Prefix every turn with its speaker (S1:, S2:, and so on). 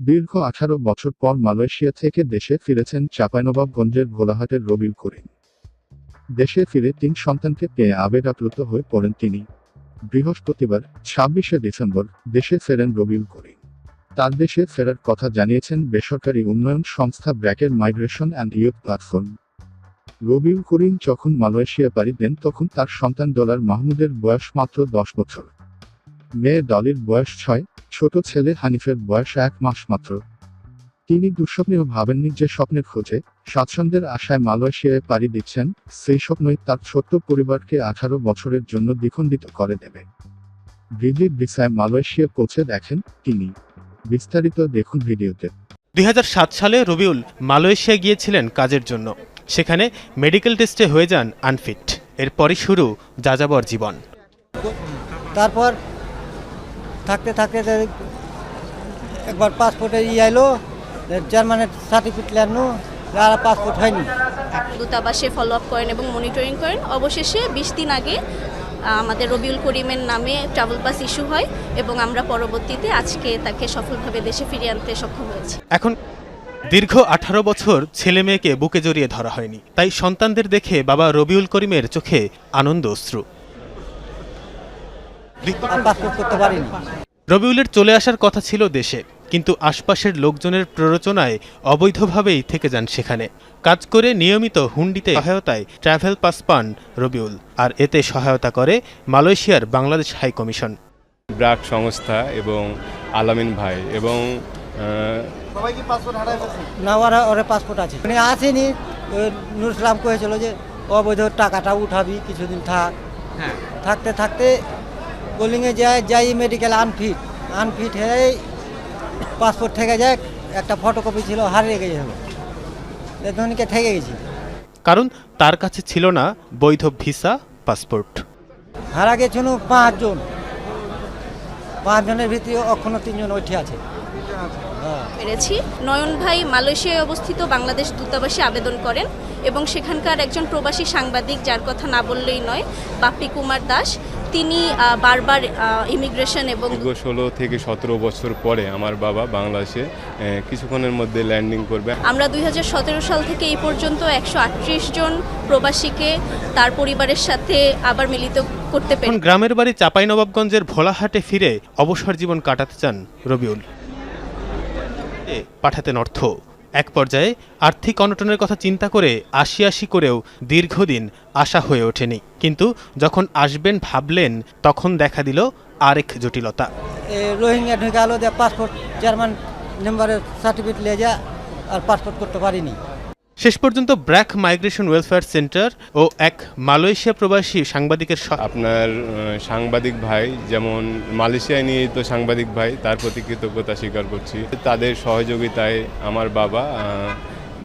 S1: দীর্ঘ আঠারো বছর পর মালয়েশিয়া থেকে দেশে ফিরেছেন চাঁপাইনবাবগঞ্জের ভোলাহাটের রবিউল করিম। দেশে ফিরে তিন সন্তানকে পেয়ে আবেগ আপ্লুত হয়ে পড়েন তিনি। বৃহস্পতিবার, ছাব্বিশে ডিসেম্বর, দেশে ফেরেন রবিউল করিম। তার দেশে ফেরার কথা জানিয়েছেন বেসরকারি উন্নয়ন সংস্থা ব্র্যাকের migration and youth platform. Rabiul Karim যখন মালয়েশিয়া পাড়ি দেন, তখন তার সন্তান ডলার মাহমুদের বয়স মাত্র দশ বছর। মেয়ে ডলির বয়স ছয় ছোট ছেলে হানিফের বয়স এক মাস মাত্র। তিনি দুঃস্বপ্নেও ভাবেননি যে স্বপ্নের খোঁজে স্বাচ্ছন্দ্যের আশায় মালয়েশিয়ায় পাড়ি দিচ্ছেন সেই স্বপ্নই তার ছোট্ট পরিবারকে আঠারো বছরের জন্য দ্বিখণ্ডিত করে দেবে। ভিজিট ভিসায় মালয়েশিয়া পৌঁছে দেখেন তিনি। বিস্তারিত দেখুন ভিডিওতে।
S2: দুই হাজার সাত সালে রবিউল মালয়েশিয়া গিয়েছিলেন কাজের জন্য। সেখানে মেডিকেল টেস্টে হয়ে যান আনফিট। এরপরই শুরু যাযাবর জীবন।
S3: তারপর থাকতে থাকতে একবার পাসপোর্টে ইয়ে এলো জার্মানের সার্টিফিকেট আনো আর পাসপোর্ট হয়নি।
S4: দূতাবাসে ফলো আপ করেন এবং মনিটরিং করেন। অবশেষে বিশ দিন আগে আমাদের রবিউল করিমের নামে ট্রাভেল পাস ইস্যু হয় এবং আমরা পরবর্তীতে আজকে তাকে সফলভাবে দেশে ফিরিয়ে আনতে সক্ষম হয়েছি।
S2: এখন দীর্ঘ আঠারো বছর ছেলে মেয়েকে বুকে জড়িয়ে ধরা হয়নি। তাই সন্তানদের দেখে বাবা রবিউল করিমের চোখে আনন্দ অশ্রু।
S3: করতে পারিনি।
S2: রবিউলের চলে আসার কথা ছিল দেশে কিন্তু আশপাশের লোকজনের প্ররোচনায় অবৈধভাবেই থেকে যান সেখানে। কাজ করে নিয়মিত হুন্ডিতে সহায়তায় ট্রাভেল পাস পান রবিউল আর এতে সহায়তা করে মালয়েশিয়ার বাংলাদেশ হাই কমিশন।
S5: ব্রাক সংস্থা এবং আলামিন ভাই এবং
S3: না ওরা ওরা পাসপোর্ট আছে। মানে আসেনি ওই নুর ইসলাম কয়েছিল যে অবৈধ টাকাটা উঠাবি কিছুদিন থাক। থাকতে থাকতে বোলিংয়ে যায় যাই মেডিকেল আনফিট আনফিট হয়ে পাসপোর্ট থেকে যায় একটা ফটোকপি ছিল হারিয়ে গেছিল ধনীকে থেকে গেছি।
S2: কারণ তার কাছে ছিল না বৈধ ভিসা পাসপোর্ট
S3: হারা গেছিল পাঁচজন। পাঁচজনের ভিতরে অক্ষণ তিনজন ওইঠে আছে।
S4: পেরেছি। নয়ন ভাই মালয়েশিয়ায় অবস্থিত বাংলাদেশ দূতাবাসে আবেদন করেন এবং সেখানকার একজন প্রবাসী সাংবাদিক যার কথা না বললেই নয় বাপ্পি কুমার দাস। তিনি বারবার ইমিগ্রেশন এবং
S5: ষোলো থেকে সতেরো বছর পরে আমার বাবা বাংলাদেশে কিছুক্ষণের মধ্যে ল্যান্ডিং করবে।
S4: আমরা দুই হাজার সতেরো সাল থেকে এই পর্যন্ত একশো আটত্রিশ জন প্রবাসীকে তার পরিবারের সাথে আবার মিলিত করতে পেরে
S2: এখন গ্রামের বাড়ি চাঁপাইনবাবগঞ্জের ভোলাহাটে ফিরে অবসর জীবন কাটাতে চান রবিউল। পাঠাতেন অর্থ। এক পর্যায়ে আর্থিক অনটনের কথা চিন্তা করে আশি আশি করেও দীর্ঘদিন আশা হয়ে ওঠেনি। কিন্তু যখন আসবেন ভাবলেন, তখন দেখা দিল আরেক জটিলতা।
S3: রোহিঙ্গা ঢুকে আলো পাসপোর্ট চেয়ারম্যান নাম্বারের সার্টিফিকেট নিয়ে যা আর পাসপোর্ট করতে পারিনি।
S2: শেষ পর্যন্ত ব্র্যাক মাইগ্রেশন ওয়েলফেয়ার সেন্টার ও এক মালয়েশিয়া প্রবাসী সাংবাদিকের
S5: আপনার সাংবাদিক ভাই, যেমন মালয়েশিয়ায় নিয়োজিত সাংবাদিক ভাই, তার প্রতি কৃতজ্ঞতা স্বীকার করছি। তাদের সহযোগিতায় আমার বাবা